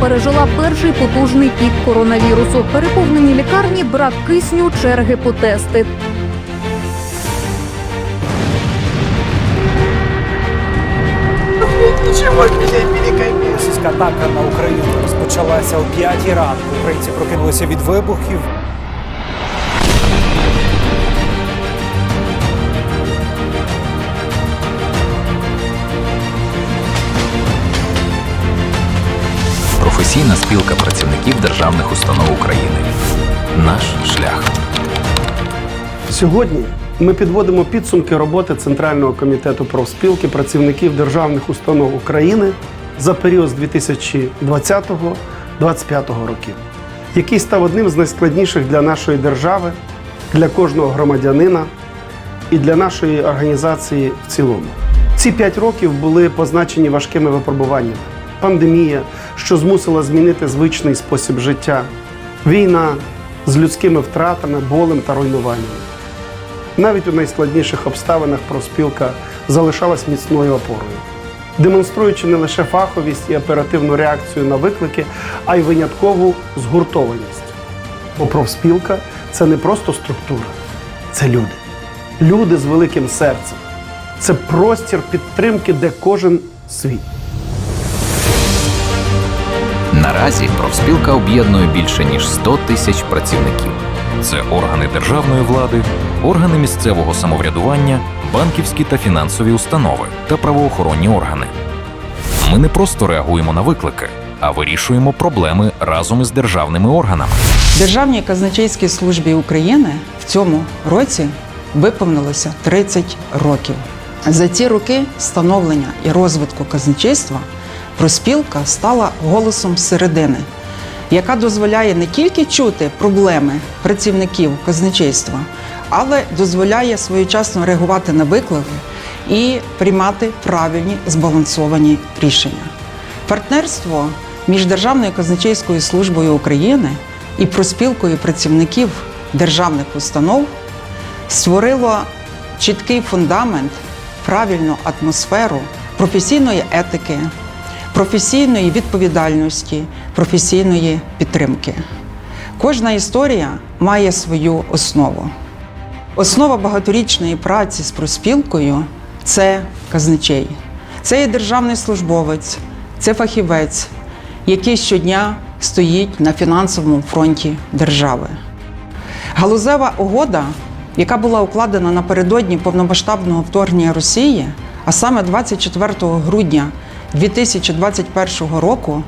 пережила перший потужний пік коронавірусу. Переповнені лікарні, брак кисню, черги по тести. Атака на Україну розпочалася о 5 ранку. Українці прокинулися від вибухів. Професійна спілка працівників державних установ України. Наш шлях. Сьогодні ми підводимо підсумки роботи Центрального комітету профспілки працівників державних установ України за період з 2020-2025 років, який став одним з найскладніших для нашої держави, для кожного громадянина і для нашої організації в цілому. Ці п'ять років були позначені важкими випробуваннями. Пандемія, що змусила змінити звичний спосіб життя, війна з людськими втратами, болем та руйнуванням. Навіть у найскладніших обставинах профспілка залишалась міцною опорою, демонструючи не лише фаховість і оперативну реакцію на виклики, а й виняткову згуртованість. Бо профспілка це не просто структура, це люди. Люди з великим серцем. Це простір підтримки, де кожен свій. Наразі профспілка об'єднує більше ніж 100 тисяч працівників. Це органи державної влади, органи місцевого самоврядування, банківські та фінансові установи та правоохоронні органи. Ми не просто реагуємо на виклики, а вирішуємо проблеми разом із державними органами. Державній казначейській службі України в цьому році виповнилося 30 років. За ці роки становлення і розвитку казначейства проспілка стала голосом середини, яка дозволяє не тільки чути проблеми працівників казначейства, але дозволяє своєчасно реагувати на виклики і приймати правильні збалансовані рішення. Партнерство між Державною казначейською службою України і проспілкою працівників державних установ створило чіткий фундамент, правильну атмосферу професійної етики, професійної відповідальності, професійної підтримки. Кожна історія має свою основу. Основа багаторічної праці з проспілкою це казначей. Це є державний службовець, це фахівець, який щодня стоїть на фінансовому фронті держави. Галузева угода, яка була укладена напередодні повномасштабного вторгнення Росії, а саме 24 грудня 2021 року,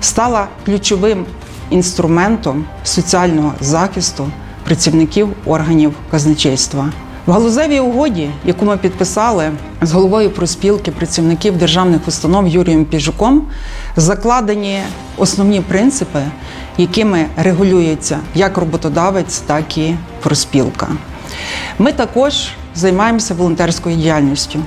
стала ключовим інструментом соціального захисту працівників органів казначейства. В галузевій угоді, яку ми підписали з головою проспілки працівників державних установ Юрієм Піжуком, закладені основні принципи, якими регулюється як роботодавець, так і проспілка. Ми також займаємося волонтерською діяльністю.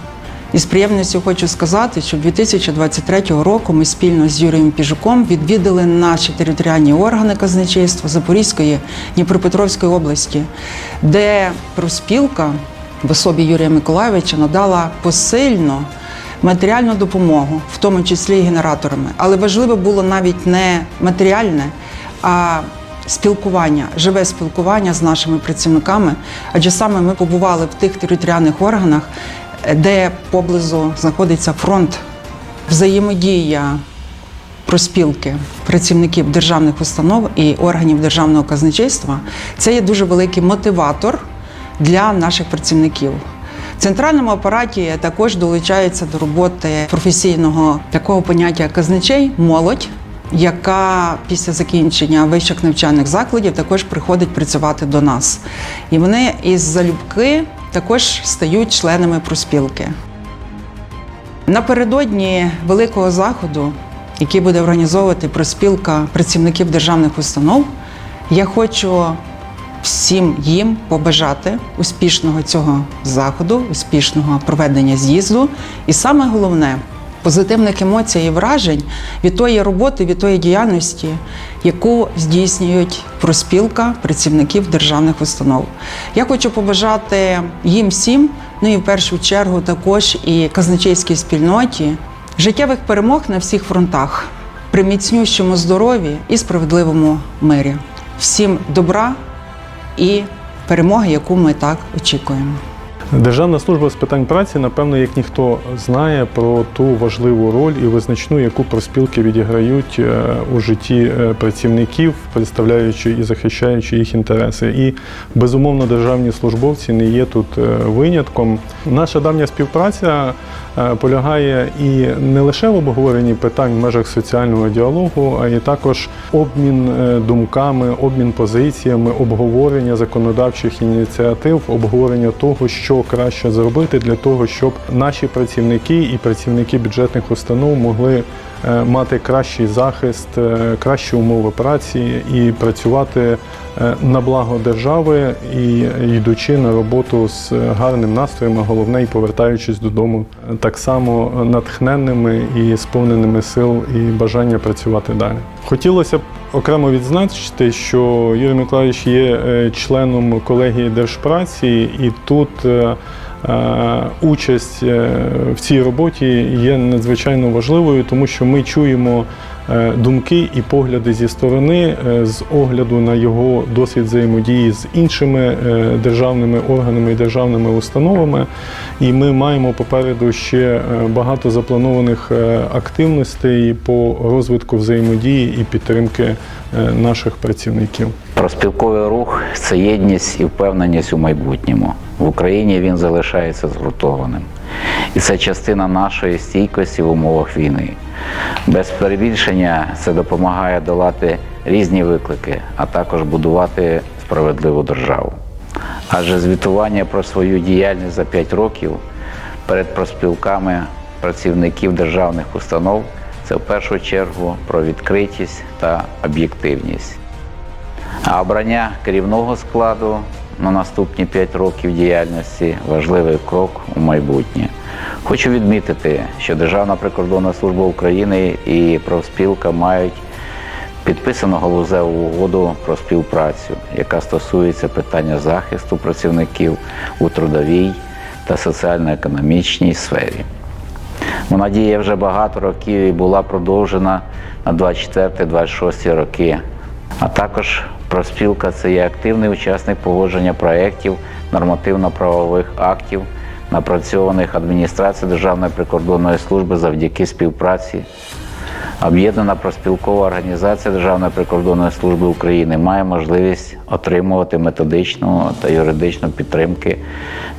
І з приємністю хочу сказати, що 2023 року ми спільно з Юрієм Піжуком відвідали наші територіальні органи казначейства Запорізької Дніпропетровської області, де профспілка в особі Юрія Миколайовича надала посильну матеріальну допомогу, в тому числі і генераторами. Але важливо було навіть не матеріальне, а спілкування, живе спілкування з нашими працівниками, адже саме ми побували в тих територіальних органах, де поблизу знаходиться фронт, взаємодія проспілки працівників державних установ і органів державного казначейства. Це є дуже великий мотиватор для наших працівників. В центральному апараті також долучається до роботи професійного такого поняття казначей молодь, яка після закінчення вищих навчальних закладів також приходить працювати до нас. І вони із залюбки також стають членами проспілки. Напередодні великого заходу, який буде організовувати проспілка працівників державних установ, я хочу всім їм побажати успішного цього заходу, успішного проведення з'їзду. І саме головне позитивних емоцій і вражень від тої роботи, від тої діяльності, яку здійснюють проспілка працівників державних установ. Я хочу побажати їм всім, ну і в першу чергу також і казначейській спільноті життєвих перемог на всіх фронтах. при міцнющому здоров'ї і справедливому мирі. Всім добра і перемоги, яку ми так очікуємо. Державна служба з питань праці, напевно, як ніхто знає про ту важливу роль і визначну, яку профспілки відіграють е, у житті е, працівників, представляючи і захищаючи їх інтереси. І безумовно, державні службовці не є тут е, винятком. Наша давня співпраця полягає і не лише в обговоренні питань в межах соціального діалогу, а й також обмін думками, обмін позиціями, обговорення законодавчих ініціатив, обговорення того, що краще зробити для того, щоб наші працівники і працівники бюджетних установ могли мати кращий захист, е, кращі умови праці і працювати е, на благо держави і йдучи на роботу з гарним настроєм, а головне і повертаючись додому е, так само натхненними і сповненими сил і бажання працювати далі. Хотілося б окремо відзначити, що Юрій Миколаївич є е, членом колегії держпраці, і тут е, е, участь е, в цій роботі є надзвичайно важливою, тому що ми чуємо е, думки і погляди зі сторони е, з огляду на його досвід взаємодії з іншими е, державними органами і державними установами. І ми маємо попереду ще е, багато запланованих е, активностей по розвитку взаємодії і підтримки е, наших працівників. Проспілковий рух це єдність і впевненість у майбутньому. В Україні він залишається згуртованим. І це частина нашої стійкості в умовах війни. Без перебільшення це допомагає долати різні виклики, а також будувати справедливу державу. Адже звітування про свою діяльність за 5 років перед проспілками працівників державних установ це в першу чергу про відкритість та об'єктивність. А обрання керівного складу на наступні 5 років діяльності важливий крок у майбутнє. Хочу відмітити, що Державна прикордонна служба України і профспілка мають підписану галузеву угоду про співпрацю, яка стосується питання захисту працівників у трудовій та соціально-економічній сфері. Вона діє вже багато років і була продовжена на 24-26 роки. А також профспілка це є активний учасник погодження проєктів нормативно-правових актів, напрацьованих адміністрацією Державної прикордонної служби завдяки співпраці. Об'єднана проспілкова організація Державної прикордонної служби України має можливість отримувати методичну та юридичну підтримки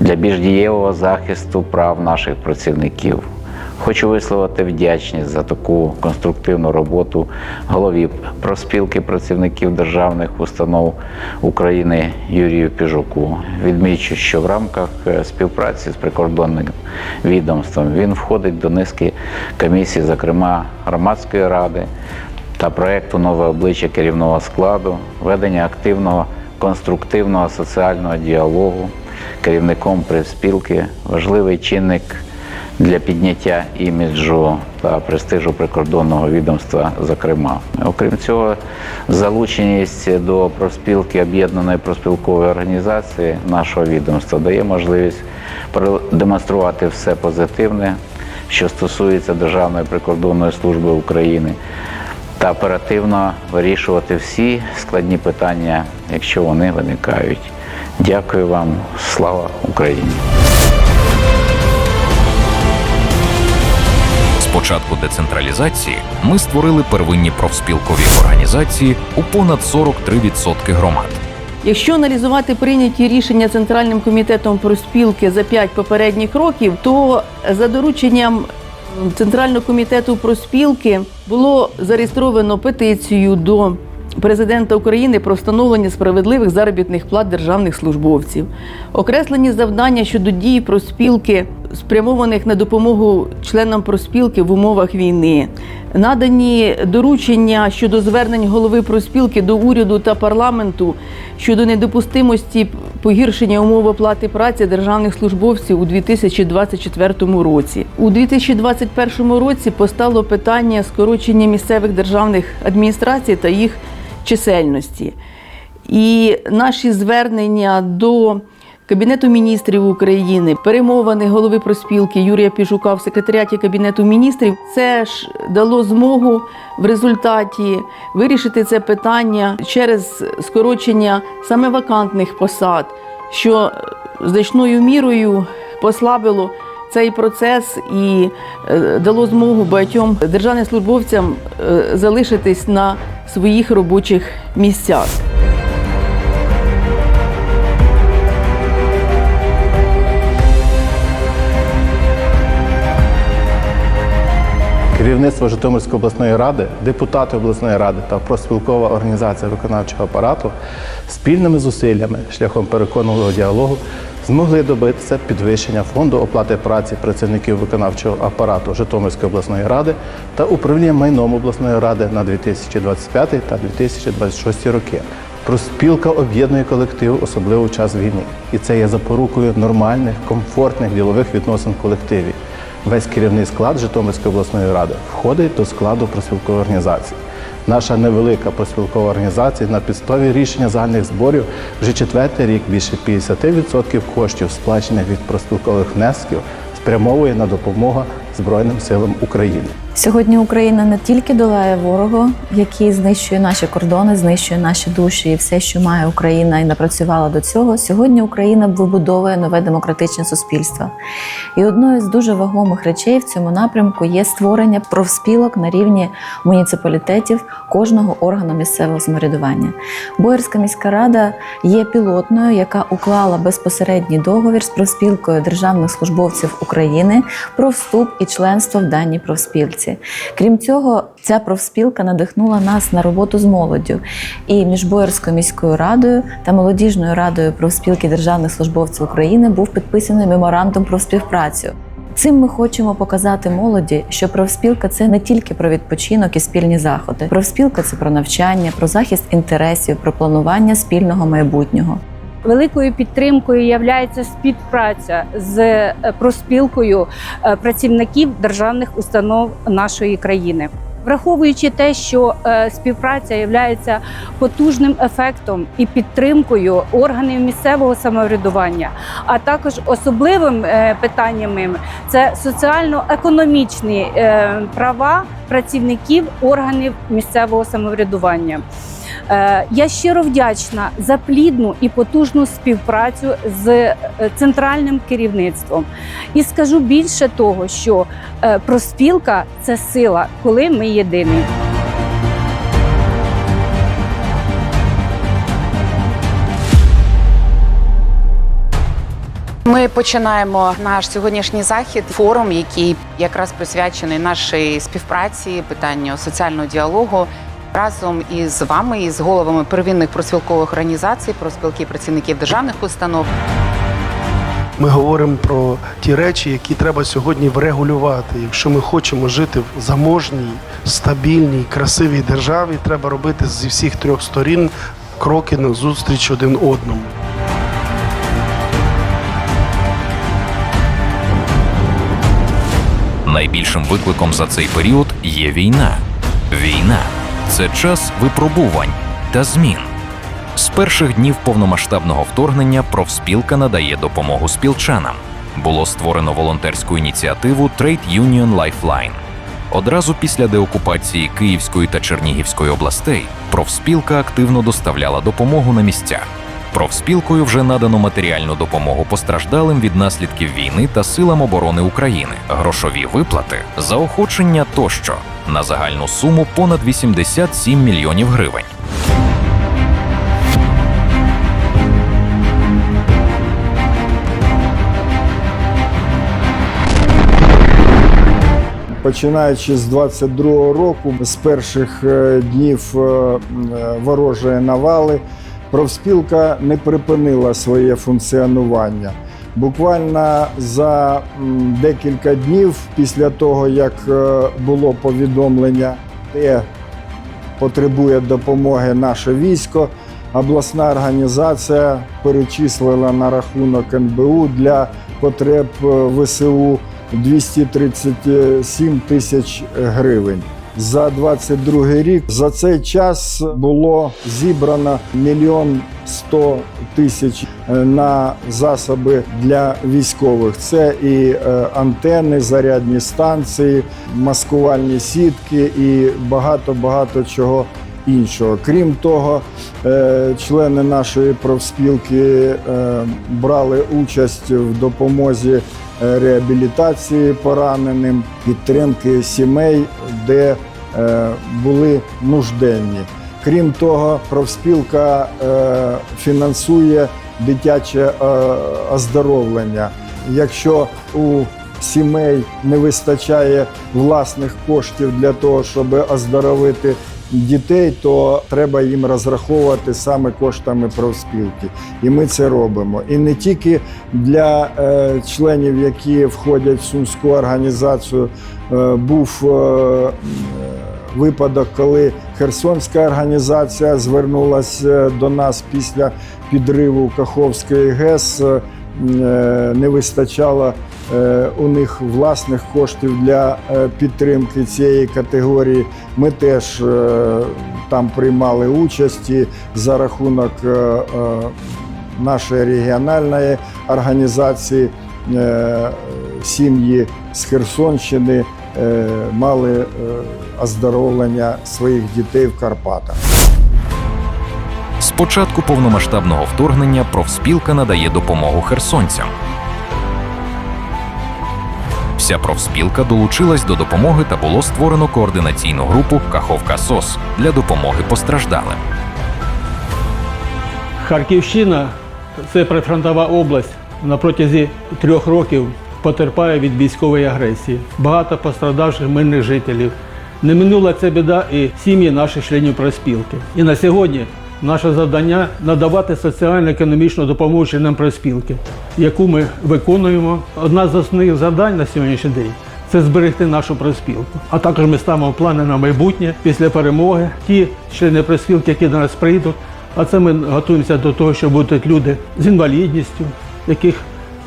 для більш дієвого захисту прав наших працівників. Хочу висловити вдячність за таку конструктивну роботу голові профспілки працівників державних установ України Юрію Піжуку. Відмічу, що в рамках е, співпраці з прикордонним відомством він входить до низки комісій, зокрема громадської ради та проєкту Нове обличчя керівного складу, ведення активного конструктивного соціального діалогу керівником профспілки, важливий чинник для підняття іміджу та престижу прикордонного відомства, зокрема. Окрім цього, залученість до профспілки об'єднаної профспілкової організації нашого відомства дає можливість продемонструвати все позитивне, що стосується Державної прикордонної служби України, та оперативно вирішувати всі складні питання, якщо вони виникають. Дякую вам, слава Україні! Початку децентралізації ми створили первинні профспілкові організації у понад 43% громад. Якщо аналізувати прийняті рішення Центральним комітетом профспілки за п'ять попередніх років, то за дорученням Центрального комітету профспілки було зареєстровано петицію до президента України про встановлення справедливих заробітних плат державних службовців, окреслені завдання щодо дій профспілки, спрямованих на допомогу членам профспілки в умовах війни, надані доручення щодо звернень голови профспілки до уряду та парламенту щодо недопустимості погіршення умов оплати праці державних службовців у 2024 році. У 2021 році постало питання скорочення місцевих державних адміністрацій та їх чисельності. І наші звернення до Кабінету міністрів України, перемовини голови проспілки Юрія Піжука в секретаріаті Кабінету міністрів, це ж дало змогу в результаті вирішити це питання через скорочення саме вакантних посад, що значною мірою послабило цей процес і е, дало змогу багатьом державним службовцям е, залишитись на своїх робочих місцях. Керівництво Житомирської обласної ради, депутати обласної ради та профспілкова організація виконавчого апарату спільними зусиллями шляхом переконливого діалогу змогли добитися підвищення фонду оплати праці працівників виконавчого апарату Житомирської обласної ради та управління майном обласної ради на 2025 та 2026 роки. Профспілка об'єднує колектив, особливо в час війни, і це є запорукою нормальних, комфортних ділових відносин в колективі. Весь керівний склад Житомирської обласної ради входить до складу проспілкової організації. Наша невелика проспілкова організація на підставі рішення загальних зборів вже четвертий рік більше 50% коштів, сплачених від проспілкових внесків, спрямовує на допомогу Збройним силам України. Сьогодні Україна не тільки долає ворога, який знищує наші кордони, знищує наші душі і все, що має Україна і напрацювала до цього. Сьогодні Україна вибудовує нове демократичне суспільство. І одною з дуже вагомих речей в цьому напрямку є створення профспілок на рівні муніципалітетів кожного органу місцевого самоврядування. Боярська міська рада є пілотною, яка уклала безпосередній договір з профспілкою державних службовців України про вступ і членство в даній профспілці. Крім цього, ця профспілка надихнула нас на роботу з молоддю. І між Боярською міською радою та молодіжною радою профспілки державних службовців України був підписаний меморандум про співпрацю. Цим ми хочемо показати молоді, що профспілка це не тільки про відпочинок і спільні заходи. Профспілка це про навчання, про захист інтересів, про планування спільного майбутнього. Великою підтримкою є співпраця з е, профспілкою е, працівників державних установ нашої країни. Враховуючи те, що е, співпраця є потужним ефектом і підтримкою органів місцевого самоврядування, а також особливим питанням це соціально-економічні права працівників органів місцевого самоврядування. Е, Я щиро вдячна за плідну і потужну співпрацю з е, центральним керівництвом. І скажу більше того, що е, проспілка це сила, коли ми єдині. Ми починаємо наш сьогоднішній захід, форум, який якраз присвячений нашій співпраці, питанню соціального діалогу. Разом із вами, із головами первинних проспілкових організацій, проспілки працівників державних установ. Ми говоримо про ті речі, які треба сьогодні врегулювати. Якщо ми хочемо жити в заможній, стабільній, красивій державі, треба робити зі всіх трьох сторін кроки на зустріч один одному. Найбільшим викликом за цей період є війна. Війна це час випробувань та змін. З перших днів повномасштабного вторгнення профспілка надає допомогу спілчанам. Було створено волонтерську ініціативу Trade Union Lifeline. Одразу після деокупації Київської та Чернігівської областей профспілка активно доставляла допомогу на місцях. Профспілкою вже надано матеріальну допомогу постраждалим від наслідків війни та силам оборони України, грошові виплати, заохочення тощо на загальну суму понад 87 мільйонів гривень. Починаючи з 22-го року, з перших е, днів е, е, ворожої навали, профспілка не припинила своє функціонування. Буквально за декілька днів після того, як е, було повідомлення, де потребує допомоги наше військо, обласна організація перечислила на рахунок НБУ для потреб е, ВСУ 237 тисяч гривень. За 22 рік. За цей час було зібрано мільйон 100 тисяч е, на засоби для військових. Це і е, антени, зарядні станції, маскувальні сітки і багато багато чого іншого. Крім того, е, члени нашої профспілки е, брали участь в допомозі е, реабілітації пораненим, підтримки сімей, де були нужденні. Крім того, профспілка фінансує дитяче оздоровлення. Якщо у сімей не вистачає власних коштів для того, щоб оздоровити дітей, то треба їм розраховувати саме коштами профспілки. І ми це робимо. І не тільки для е, членів, які входять в сумську організацію, е, був е, випадок, коли Херсонська організація звернулася до нас після підриву Каховської ГЕС. Е, Не вистачало е, у них власних коштів для е, підтримки цієї категорії. Ми теж там приймали участь за рахунок нашої регіональної організації сім'ї з Херсонщини мали оздоровлення своїх дітей в Карпатах. Початку повномасштабного вторгнення профспілка надає допомогу херсонцям. Вся профспілка долучилась до допомоги та було створено координаційну групу Каховка СОС для допомоги постраждалим. Харківщина це прифронтова область. На протязі трьох років потерпає від військової агресії. Багато пострадавших мирних жителів. Не минула ця біда і сім'ї наших членів проспілки. І на сьогодні наше завдання надавати соціально-економічну допомогу членам проспілки, яку ми виконуємо. Одна з основних завдань на сьогоднішній день це зберегти нашу проспілку. А також ми ставимо плани на майбутнє після перемоги. Ті члени проспілки, які до нас прийдуть, а це ми готуємося до того, що будуть люди з інвалідністю, яких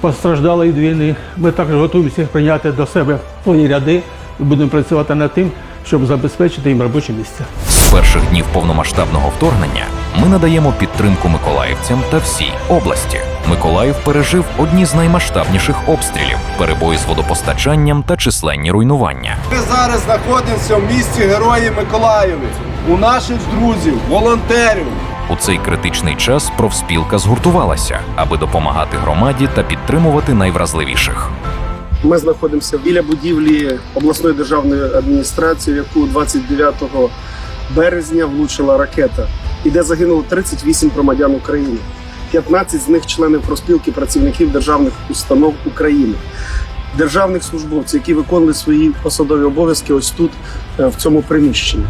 постраждали від війни. Ми також готуємося їх прийняти до себе свої ряди і будемо працювати над тим, щоб забезпечити їм робочі місця. З перших днів повномасштабного вторгнення ми надаємо підтримку миколаївцям та всій області. Миколаїв пережив одні з наймасштабніших обстрілів, перебої з водопостачанням та численні руйнування. Ми зараз знаходимося в місті Герої Миколаєві. У наших друзів, волонтерів. У цей критичний час профспілка згуртувалася, аби допомагати громаді та підтримувати найвразливіших. Ми знаходимося біля будівлі обласної державної адміністрації, в яку 29 березня влучила ракета, і де загинуло 38 громадян України. 15 з них членів проспілки працівників державних установ України, державних службовців, які виконували свої посадові обов'язки ось тут, е, в цьому приміщенні.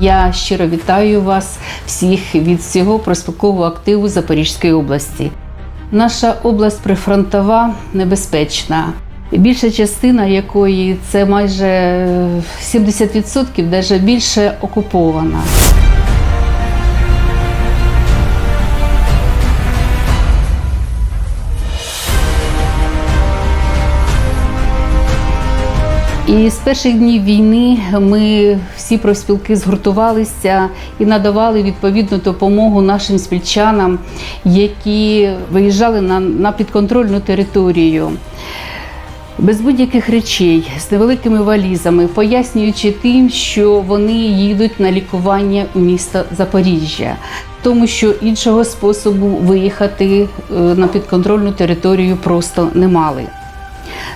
Я щиро вітаю вас всіх від всього проспілкового активу Запорізької області. Наша область прифронтова небезпечна. Більша частина якої це майже 70%, навіть більше окупована. І з перших днів війни ми всі профспілки згуртувалися і надавали відповідну допомогу нашим спільчанам, які виїжджали на, на підконтрольну територію. Без будь-яких речей, з невеликими валізами, пояснюючи тим, що вони їдуть на лікування у місто Запоріжжя, тому що іншого способу виїхати е, на підконтрольну територію просто не мали.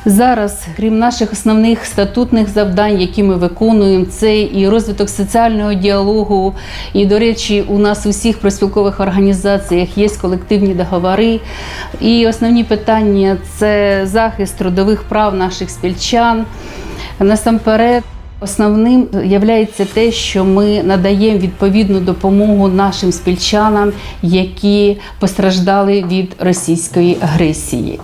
Зараз, крім наших основних статутних завдань, які ми виконуємо, це і розвиток соціального діалогу. І, до речі, у нас у всіх проспілкових організаціях є колективні договори. І основні питання це захист трудових прав наших спільчан. Насамперед. Основним є те, що ми надаємо відповідну допомогу нашим спільчанам, які постраждали від російської агресії.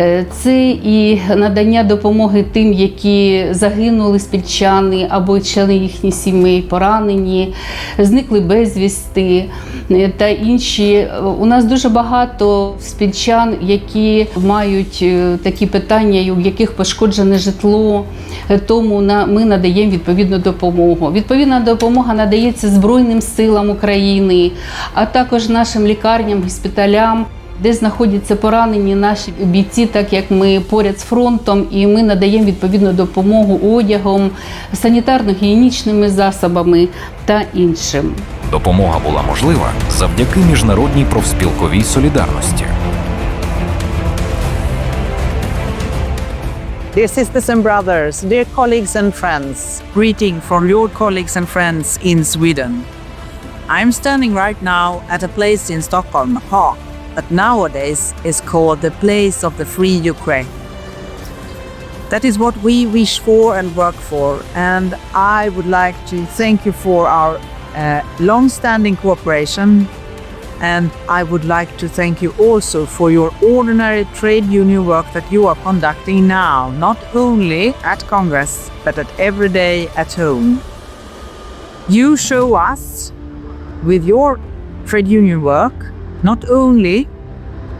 Е, Це і надання допомоги тим, які загинули спільчани або члени їхніх сімей, поранені, зникли безвісти е, та інші. У нас дуже багато спільчан, які мають е, такі питання, у яких пошкоджене житло. Тому ми надаємо відповідну допомогу. Відповідна допомога надається Збройним силам України, а також нашим лікарням, госпіталям. Де знаходяться поранені наші бійці, так як ми поряд з фронтом, і ми надаємо відповідну допомогу одягом, санітарно-гігієнічними засобами та іншим. Допомога була можлива завдяки міжнародній профспілковій солідарності. Dear sisters and brothers, dear colleagues and friends, greeting from your colleagues and friends in Sweden. I'm standing right now at a place in Stockholm, Haag, that nowadays is called the place of the free Ukraine. That is what we wish for and work for, and I would like to thank you for our uh, long-standing cooperation and I would like to thank you also for your ordinary trade union work that you are conducting now, not only at Congress, but at every day at home. You show us with your trade union work not only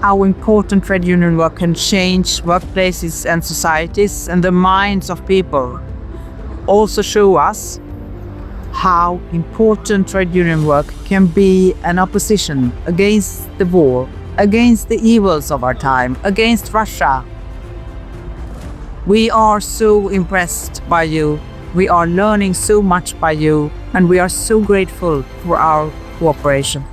how important trade union work can change workplaces and societies and the minds of people, also show us how important trade union work can be an opposition against the war, against the evils of our time, against Russia. We are so impressed by you. We are learning so much by you, and we are so grateful for our cooperation.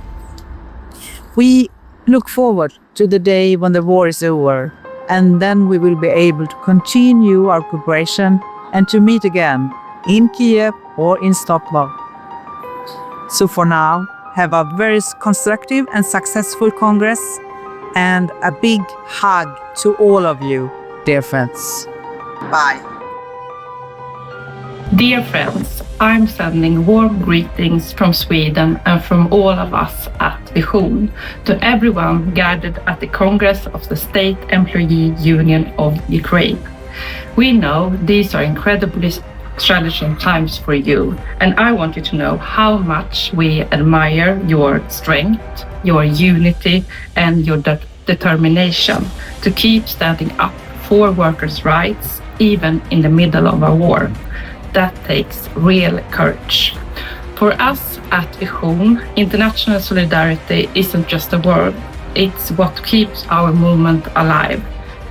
We look forward to the day when the war is over, and then we will be able to continue our cooperation and to meet again in Kiev or in Stockholm. So for now, have a very constructive and successful Congress and a big hug to all of you, dear friends. Bye. Dear friends, I'm sending warm greetings from Sweden and from all of us at Vision to everyone gathered at the Congress of the State Employee Union of Ukraine. We know these are incredibly challenging times for you, and I want you to know how much we admire your strength, your unity, and your de- determination to keep standing up for workers' rights, even in the middle of a war. That takes real courage. For us at Vision, international solidarity isn't just a word, it's what keeps our movement alive.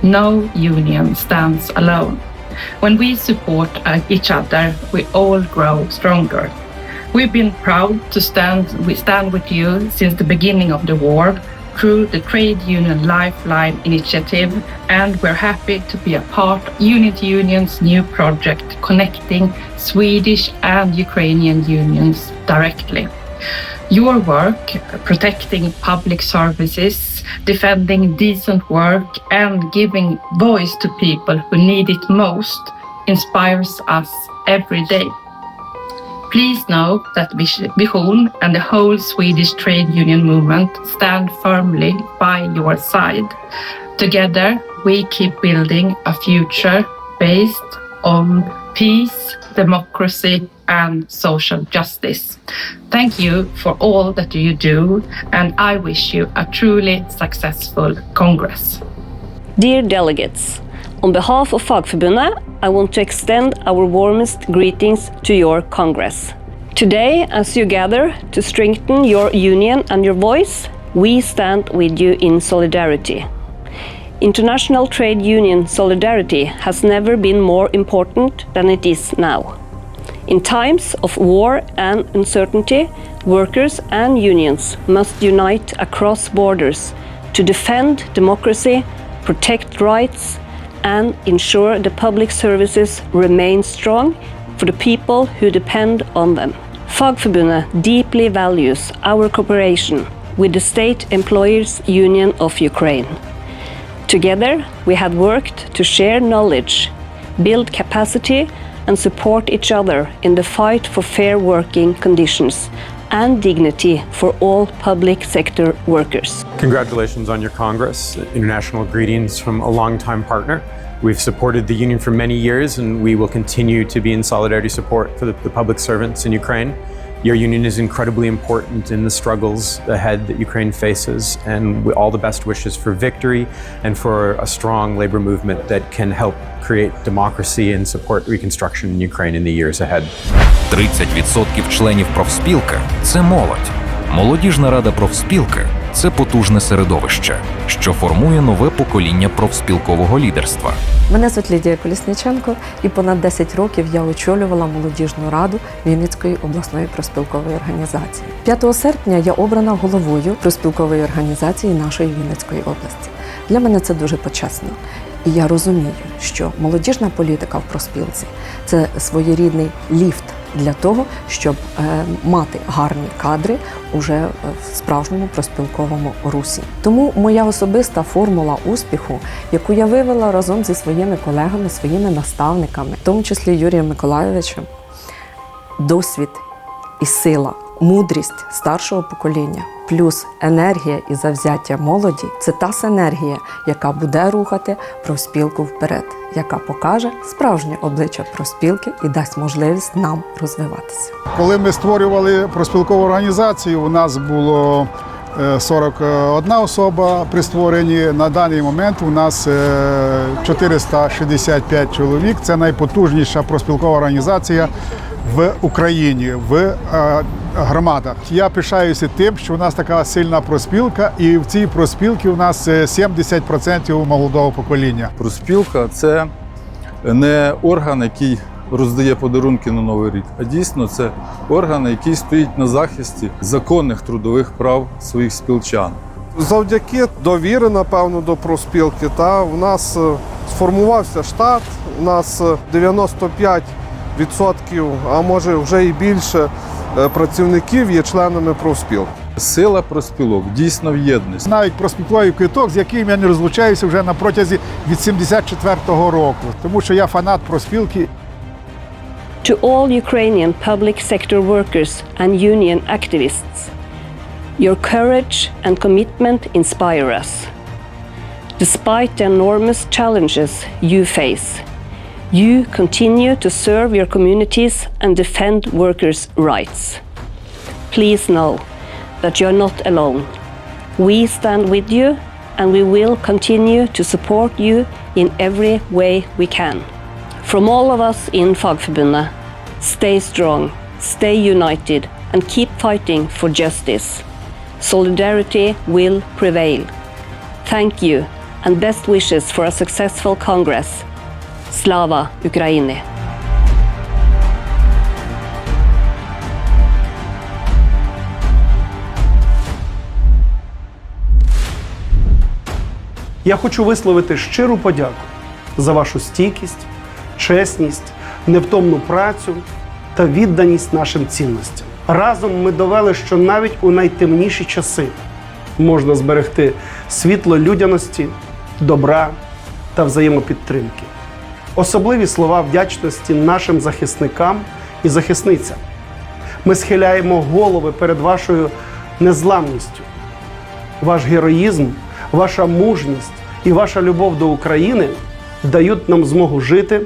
No union stands alone. When we support uh, each other, we all grow stronger. We've been proud to stand we stand with you since the beginning of the war through the Trade Union Lifeline initiative, and we're happy to be a part of Unity Union's new project connecting Swedish and Ukrainian unions directly. Your work protecting public services, defending decent work, and giving voice to people who need it most inspires us every day. Please know that Vision and the whole Swedish trade union movement stand firmly by your side. Together, we keep building a future based on peace, democracy, and social justice. Thank you for all that you do, and I wish you a truly successful Congress. Dear delegates, on behalf of Fagförbundet, I want to extend our warmest greetings to your Congress. Today, as you gather to strengthen your union and your voice, we stand with you in solidarity. International trade union solidarity has never been more important than it is now. In times of war and uncertainty, workers and unions must unite across borders to defend democracy, protect rights, and ensure the public services remain strong for the people who depend on them. Fagförbundet deeply values our cooperation with the State Employers Union of Ukraine. Together, we have worked to share knowledge, build capacity, and support each other in the fight for fair working conditions and dignity for all public sector workers. Congratulations on your Congress. International greetings from a longtime partner. We've supported the Union for many years, and we will continue to be in solidarity support for the, the public servants in Ukraine. Your union is incredibly important in the struggles ahead that Ukraine faces, and we, all the best wishes for victory and for a strong labor movement that can help create democracy and support reconstruction in Ukraine in the years ahead. 30% членів профспілки це молодь. Молодіжна рада профспілки це потужне середовище, що формує нове покоління профспілкового лідерства. Мене звуть Лідія Колісниченко, і понад 10 років я очолювала молодіжну раду Вінницької обласної проспілкової організації. 5 серпня я обрана головою проспілкової організації нашої Вінницької області. Для мене це дуже почесно. І я розумію, що молодіжна політика в проспілці це своєрідний ліфт для того, щоб е, мати гарні кадри уже в справжньому проспілковому русі. Тому моя особиста формула успіху, яку я вивела разом зі своїми колегами, своїми наставниками, в тому числі Юрієм Миколайовичем, досвід і сила, мудрість старшого покоління, плюс енергія і завзяття молоді це та синергія, яка буде рухати профспілку вперед, яка покаже справжнє обличчя профспілки і дасть можливість нам розвиватися. Коли ми створювали проспілкову організацію, у нас було е, 41 особа при створенні. На даний момент у нас е, 465 чоловік. Це найпотужніша проспілкова організація в Україні в е, громадах. Я пишаюся тим, що у нас така сильна проспілка, і в цій проспілці у нас е, 70% молодого покоління. Проспілка це не орган, який роздає подарунки на Новий рік, а дійсно це орган, який стоїть на захисті законних трудових прав своїх спілчан. Завдяки довіри, напевно, до профспілки, та у нас е, сформувався штат. У нас е, 95%, а може вже і більше е, працівників є членами профспілки. Сила проспілок дійсно в єдності. Навіть проспілковий квиток, з яким я не розлучаюся вже на протязі від 74-го року, тому що я фанат проспілки. To all Ukrainian public sector workers and union activists, your courage and commitment inspire us. Despite the enormous challenges you face, you continue to serve your communities and defend workers' rights. Please know that you are not alone. We stand with you and we will continue to support you in every way we can. From all of us in Fagforbundet, stay strong, stay united, and keep fighting for justice. Solidarity will prevail. Thank you, and best wishes for a successful Congress. Slava Ukraini! Я хочу висловити щиру подяку за вашу стійкість, чесність, невтомну працю та відданість нашим цінностям. Разом ми довели, що навіть у найтемніші часи можна зберегти світло людяності, добра та взаємопідтримки. Особливі слова вдячності нашим захисникам і захисницям. Ми схиляємо голови перед вашою незламністю. Ваш героїзм, ваша мужність і ваша любов до України дають нам змогу жити,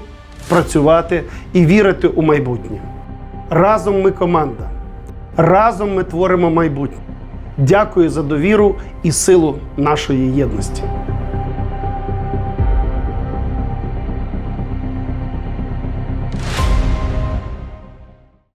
працювати і вірити у майбутнє. Разом ми команда. Разом ми творимо майбутнє. Дякую за довіру і силу нашої єдності.